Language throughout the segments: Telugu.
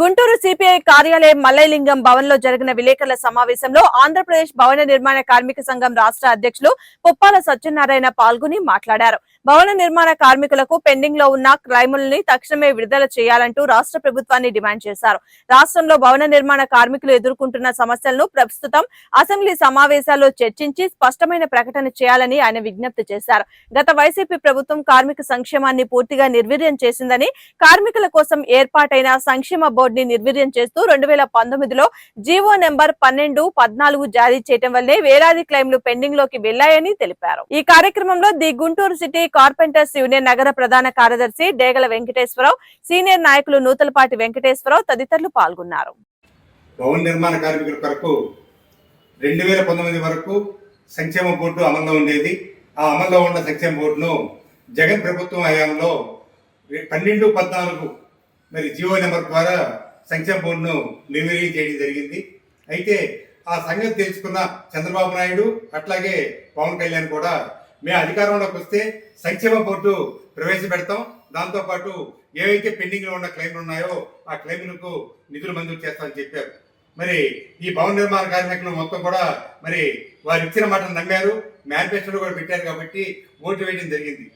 గుంటూరు సిపిఐ కార్యాలయం మల్లైలింగం భవన్లో జరిగిన విలేకరుల సమావేశంలో ఆంధ్రప్రదేశ్ భవన నిర్మాణ కార్మిక సంఘం రాష్ట్ర అధ్యక్షులు పుప్పాల సత్యనారాయణ పాల్గొని మాట్లాడారు. భవన నిర్మాణ కార్మికులకు పెండింగ్లో ఉన్న క్లైముల్ని తక్షణమే విడుదల చేయాలంటూ రాష్ట్ర ప్రభుత్వాన్ని డిమాండ్ చేశారు. రాష్ట్రంలో భవన నిర్మాణ కార్మికులు ఎదుర్కొంటున్న సమస్యలను ప్రస్తుతం అసెంబ్లీ సమావేశాల్లో చర్చించి స్పష్టమైన ప్రకటన చేయాలని ఆయన విజ్ఞప్తి చేశారు. గత వైసీపీ ప్రభుత్వం కార్మిక సంక్షేమాన్ని పూర్తిగా నిర్వీర్యం చేసిందని కార్మికుల కోసం ఏర్పాటైన సంక్షేమ బోర్డుని నిర్వీర్యం చేస్తూ రెండు వేల పంతొమ్మిదిలో జీవో నెంబర్ పన్నెండు పద్నాలుగు జారీ చేయడం వల్లే వేలాది క్లెయిమ్లు పెండింగ్లోకి వెళ్ళాయని తెలిపారు. ఈ కార్యక్రమంలో the Guntur city carpenters union నగర ప్రధాన కార్యదర్శి డేగల వెంకటేశ్వరరావు సీనియర్ నాయకులు నూతలపాటి వెంకటేశ్వరరావు తదితరులు పాల్గొన్నారు. భవన నిర్మాణ కార్మికుల కొరకు రెండు వేల పంతొమ్మిది వరకు సంక్షేమ బోర్డు అమల్లో ఉండేది. ఆ అమల్లో ఉన్న సంక్షేమ బోర్డును జగన్ ప్రభుత్వం హయాంలో పన్నెండు పద్నాలుగు మరి జియో నెంబర్ ద్వారా సంక్షేమ బోర్డును నిర్వీర్యం చేయడం జరిగింది. అయితే ఆ సంగతి తెలుసుకున్న చంద్రబాబు నాయుడు అట్లాగే పవన్ కళ్యాణ్ కూడా మేము అధికారంలోకి వస్తే సంక్షేమ బోర్డు ప్రవేశపెడతాం. దాంతోపాటు ఏవైతే పెండింగ్లో ఉన్న క్లెయిమ్లు ఉన్నాయో ఆ క్లెయిమ్లకు నిధులు మంజూరు చేస్తామని చెప్పారు. మరి ఈ భవన నిర్మాణ కార్మికులు మొత్తం కూడా మరి వారు ఇచ్చిన మాటను నమ్మారు. మేనిఫెస్టోలో కూడా పెట్టారు కాబట్టి ఓటు వేయడం జరిగింది.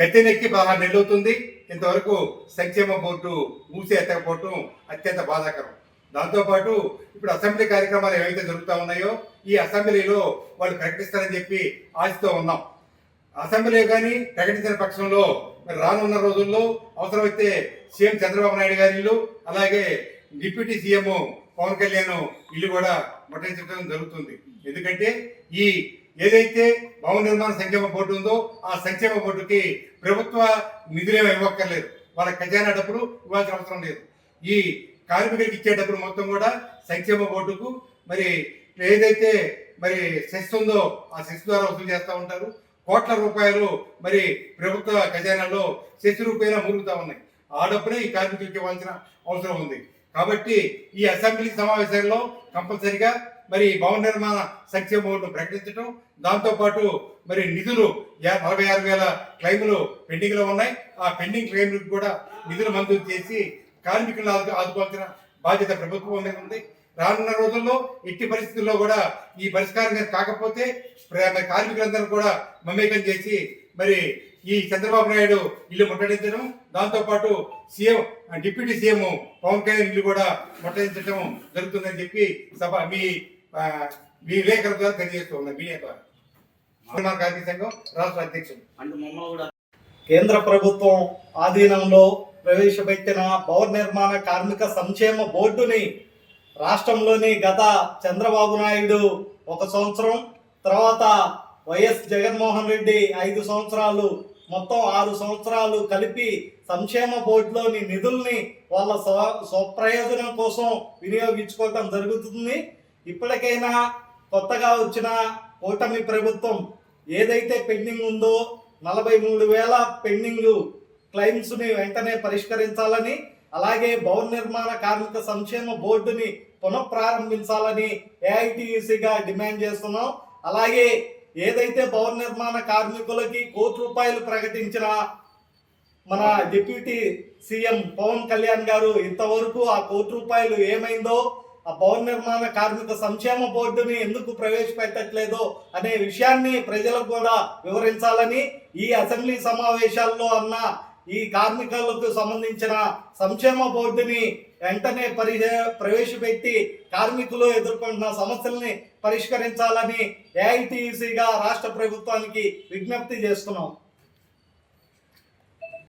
గట్టెనెక్కి పదహారు నెలలు అవుతుంది. ఇంతవరకు సంక్షేమ బోర్డు మూసి ఎత్తకపోవటం అత్యంత బాధాకరం. దాంతోపాటు ఇప్పుడు అసెంబ్లీ కార్యక్రమాలు ఏవైతే జరుగుతూ ఉన్నాయో ఈ అసెంబ్లీలో వాళ్ళు ప్రకటిస్తారని చెప్పి ఆశతో ఉన్నాం. అసెంబ్లీ కానీ ప్రకటించిన పక్షంలో మరి రానున్న రోజుల్లో అవసరమైతే సీఎం చంద్రబాబు నాయుడు గారి ఇల్లు అలాగే డిప్యూటీ సీఎం పవన్ కళ్యాణ్ ఇల్లు కూడా ముట్టడించడం జరుగుతుంది. ఎందుకంటే ఈ ఏదైతే భవన నిర్మాణ సంక్షేమ బోర్డు ఉందో ఆ సంక్షేమ బోర్డుకి ప్రభుత్వ నిధులేమో ఇవ్వక్కర్లేదు. వాళ్ళ ఖజానా డబ్బులు ఇవ్వాల్సిన అవసరం లేదు. ఈ కార్మికులకు ఇచ్చే డబ్బులు మొత్తం కూడా సంక్షేమ బోర్డుకు మరి ఏదైతే మరి సెస్ ఉందో ఆ సెస్ ద్వారా వసూలు చేస్తూ ఉంటారు. కోట్ల రూపాయలు మరి ప్రభుత్వ ఖజానాలో సెస్ రూపాయలు మురుగుతూ ఉన్నాయి. ఆ డబ్బునే ఈ కార్మికులకు ఇవ్వాల్సిన అవసరం ఉంది. కాబట్టి ఈ అసెంబ్లీ సమావేశాల్లో కంపల్సరిగా మరి భవన నిర్మాణ సంక్షేమ బోర్డు ప్రకటించడం దాంతోపాటు మరి నిధులు నలభై ఆరు వేల క్లైములు పెండింగ్లో ఉన్నాయి. ఆ పెండింగ్ క్లెయిములకు కూడా నిధులు మంజూరు చేసి కార్మికులను ఆదు ఆదుకోవాల్సిన బాధ్యత ప్రభుత్వం మీద ఉంది. రానున్న రోజుల్లో ఎట్టి పరిస్థితుల్లో కూడా ఈ పరిష్కారం కాకపోతే కార్మికులందరూ కూడా మమేకం చేసి మరి ఈ చంద్రబాబు నాయుడు ఇల్లు ముట్టడించడం దాంతోపాటు CM deputy CM Pawan Kalyan ఇల్లు కూడా ముట్టడించడం జరుగుతుందని చెప్పి సభ మీ మీ విలేకరుల ద్వారా తెలియజేస్తూ ఉన్నా మీడియా ద్వారా. కార్మిక సంఘం రాష్ట్ర అధ్యక్షుడు. అంటే మమ్మ కూడా కేంద్ర ప్రభుత్వం ఆధీనంలో ప్రవేశపెట్టిన భవన నిర్మాణ కార్మిక సంక్షేమ బోర్డుని రాష్ట్రంలోని గత చంద్రబాబు నాయుడు ఒక సంవత్సరం తర్వాత వైఎస్ జగన్మోహన్ రెడ్డి ఐదు సంవత్సరాలు మొత్తం ఆరు సంవత్సరాలు కలిపి సంక్షేమ బోర్డులోని నిధుల్ని వాళ్ళ స్వ స్వప్రయోజనం కోసం వినియోగించుకోవటం జరుగుతుంది. ఇప్పటికైనా కొత్తగా వచ్చిన కూటమి ప్రభుత్వం ఏదైతే పెండింగ్ ఉందో నలభై మూడు వేల పెండింగ్ క్లైమ్స్ వెంటనే పరిష్కరించాలని అలాగే భవన నిర్మాణ కార్మిక సంక్షేమ బోర్డుని పునఃప్రారంభించాలని ఏఐటియుసిగా డిమాండ్ చేస్తున్నాం. అలాగే ఏదైతే భవన నిర్మాణ కార్మికులకి కోటి రూపాయలు ప్రకటించిన మన డిప్యూటీ సీఎం పవన్ కళ్యాణ్ గారు ఇంతవరకు ఆ కోటి రూపాయలు ఏమైందో ఆ భవన నిర్మాణ కార్మిక సంక్షేమ బోర్డుని ఎందుకు ప్రవేశపెట్టట్లేదో అనే విషయాన్ని ప్రజలకు కూడా వివరించాలని ఈ అసెంబ్లీ సమావేశాల్లో అన్న ఈ కార్మికులకు సంబంధించిన సంక్షేమ బోర్డుని వెంటనే పరి ప్రవేశపెట్టి కార్మికులు ఎదుర్కొంటున్న సమస్యల్ని పరిష్కరించాలని ఏఐటీసీగా రాష్ట్ర ప్రభుత్వానికి విజ్ఞప్తి చేస్తున్నాం.